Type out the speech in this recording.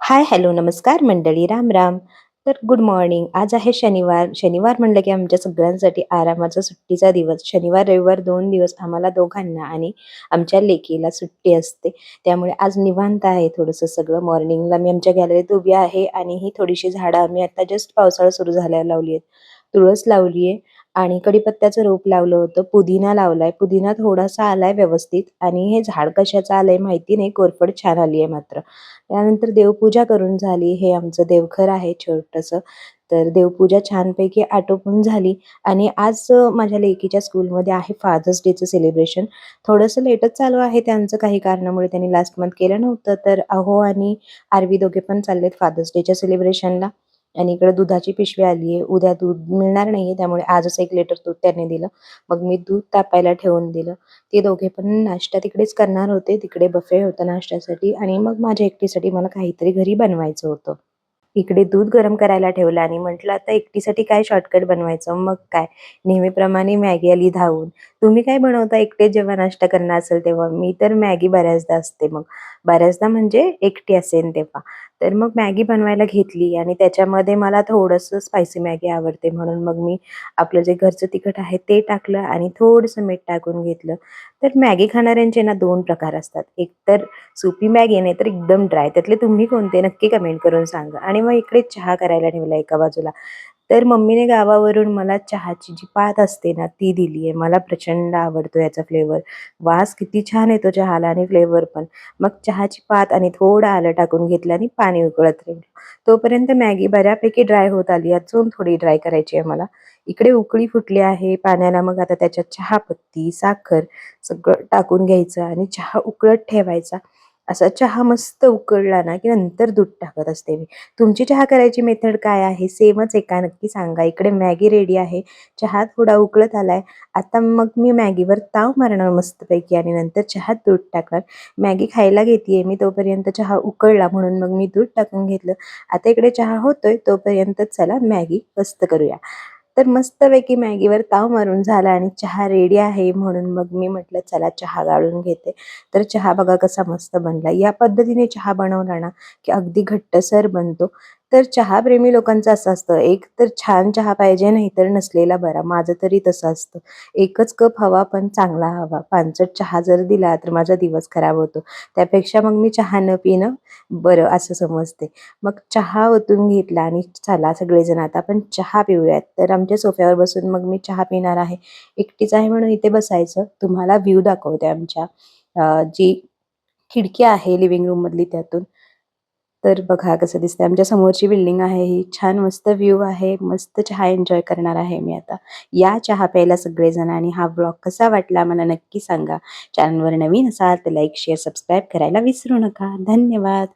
Hi hello नमस्कार मंडळी राम राम तर गुड मॉर्निंग आज आहे शनिवार. शनिवार म्हणलं की आमच्या सगळ्यांसाठी आरामाचा सुट्टीचा दिवस. शनिवार रविवार दोन दिवस आम्हाला दोघांना आणि आमच्या लेकीला सुट्टी असते. त्यामुळे आज निवांत आहे थोडंसं सगळं. मॉर्निंगला मी आमच्या गॅलरीत उभी आहे आणि ही थोडीशी झाडं आम्ही आता जस्ट पावसाळा सुरू झाल्यावर लावली आहेत. तुळस लावली आहे आणि कडीपत्त्याचं रोप लावलं होतं पुदिना लावलाय. पुदिना थोडासा आलाय व्यवस्थित आणि हे झाड कशाचं आलंय माहिती नाही कोरफड छान आली आहे मात्र. त्यानंतर देवपूजा करून झाली हे आमचं देवघर आहे छोटंसं. तर देवपूजा छानपैकी आटोपून झाली आणि आज माझ्या लेकीच्या स्कूलमध्ये आहे फादर्स डेचं सेलिब्रेशन. थोडंसं लेटच चालू आहे त्यांचं काही कारणामुळे त्यांनी लास्ट मंथ केलं नव्हतं. तर अहो आणि आरवी दोघे पण चाललेत फादर्स डेच्या सेलिब्रेशनला. आणि इकडे दुधाची पिशवी आली आहे उद्या दूध मिळणार नाहीये त्यामुळे आजच एक लिटर दूध त्याने दिलं. मग मी दूध तापायला ठेवून दिलं. ते दोघे पण नाश्ता तिकडेच करणार होते तिकडे बफे होतं नाश्त्यासाठी आणि मग माझ्या एकटीसाठी मला काहीतरी घरी बनवायचं होतं. इकडे दूध गरम करायला ठेवलं आणि म्हटलं आता एकटीसाठी काय शॉर्टकट बनवायचं? मग काय? नेहमीप्रमाणे मॅगी आली धावून. तुम्ही काय बनवता एकटे जेव्हा नाश्ता करणार असेल तेव्हा? मी तर मॅगी बऱ्याचदा असते मग. बऱ्याचदा म्हणजे एकटी असेल तेव्हा. तर मग मॅगी बनवायला घेतली आणि त्याच्यामध्ये मला थोडंसं स्पायसी मॅगी आवडते म्हणून मग मी आपलं जे घरचं तिखट आहे ते टाकलं आणि थोडंसं मीठ टाकून घेतलं. तर मॅगी खाणाऱ्यांचे ना दोन प्रकार असतात. एक तर सुपी मॅगी नाही तर एकदम ड्राय त्यातले तुम्ही कोणते नक्की कमेंट करून सांगा. आणि मग इकडे चहा करायला ठेवला एका बाजूला. तर मम्मीने गावावरून मला चहाची जी पात असते ना ती दिली आहे. मला प्रचंड आवडतो याचा फ्लेवर वास किती छान येतो चहाला आणि फ्लेवर पण. मग चहाची पात आणि थोडं आलं टाकून घेतलं आणि पाणी उकळत राहिलं. तोपर्यंत मॅगी बऱ्यापैकी ड्राय होत आली. अजून थोडी ड्राय करायची आहे मला. इकडे उकळी फुटली आहे. पाण्याला मग आता त्याच्यात चहापत्ती साखर सगळं टाकून घ्यायचं आणि चहा उकळत ठेवायचा. असा चहा मस्त उकळला ना की नंतर दूध टाकत असते मी. तुमची चहा करायची मेथड काय आहे? सेमच आहे का? नक्की सांगा. इकडे मॅगी रेडी आहे. चहा थोडा उकळत आलाय. आता मग मी मॅगीवर ताव मारणार मस्तपैकी आणि नंतर चहात दूध टाकणार. मॅगी खायला घेतेय मी तोपर्यंत चहा उकळला म्हणून मग मी दूध टाकून घेतलं. आता इकडे चहा होतोय तोपर्यंत चला मॅगी मस्त करूया. तर मस्तपैकी मॅगीवर ताव मारून झाला आणि चहा रेडी आहे म्हणून मग मी म्हटलं चला चहा गाळून घेते. तर चहा बघा कसा मस्त बनला. या पद्धतीने चहा बनवला ना की अगदी घट्टसर बनतो. तर चहा प्रेमी लोकांचं असं असतं एक तर छान चहा पाहिजे नाही तर नसलेला बरा. माझं तरी तसं असतं. एकच कप हवा पण चांगला हवा. पानचट चहा जर दिला तर माझा दिवस खराब होतो. त्यापेक्षा मग मी चहा न पिणं बरं असं समजते. मग चहा ओतून घेतला आणि चला सगळेजण आता आपण चहा पिऊयात. तर आमच्या सोफ्यावर बसून मग मी चहा पिणार आहे. एकटीच आहे म्हणून इथे बसायचं. तुम्हाला व्ह्यू दाखवते आमच्या जी खिडकी आहे लिव्हिंग रूम मधली त्यातून. तर बघा कसं दिसतंय. आमच्या समोरची बिल्डिंग आहे ही छान मस्त व्ह्यू आहे मस्त चहा एन्जॉय करणार आहे मी आता. या चहा प्यायला सगळेजण आणि हा ब्लॉग कसा वाटला मला नक्की सांगा. चॅनलवर नवीन असाल तर लाईक शेअर सबस्क्राईब करायला विसरू नका. धन्यवाद.